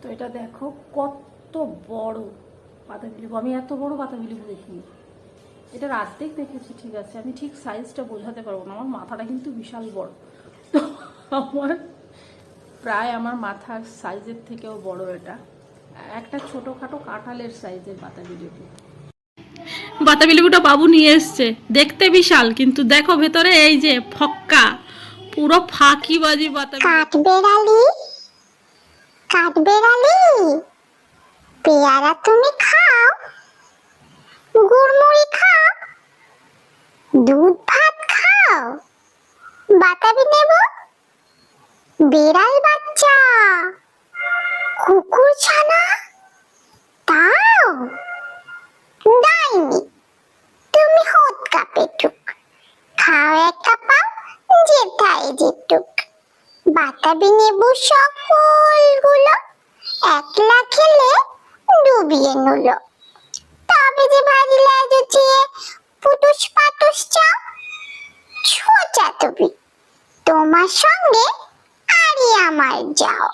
তো এটা দেখো কত বড় বাতাবি লেবু আমি এত বড় বাতাবি লেবু দেখিনি। এটার অর্ধেক দেখেছি ঠিক আছে। আমি ঠিক সাইজটা বোঝাতে পারব না। আমার মাথাটা কিন্তু বিশাল বড়। তো আমার প্রায় আমার মাথার সাইজের থেকেও বড় এটা। একটা ছোটোখাটো কাঁঠালের সাইজের বাতাবি লেবু বাতাবি লেবুটা বাবু নিয়ে এসছে। দেখতে বিশাল কিন্তু দেখো ভেতরে এই যে ফক্কা। পুরো ফাঁকিবাজি বাতাবি কাঠবেড়ালি কাঠবেড়ালি পেয়ারা তুমি খাও, গুড়মুড়ি খাও, দুধ ভাত খাও, বাতাবি নেব, বেড়াল বাচ্চা, কুকুর ছানা, তাও। ডাইনি তুমি হোত কাপেটুক খাও একটা পাও, যেথায় যেটুক। বাতাবি নেবু সকলগুলো একলা খেলে ডুবিয়ে নিল। তবে যে ভারী যে পুটুস পাটুস চাও, ছোচা তুমি। তোমার সঙ্গে আরি আমার যাও।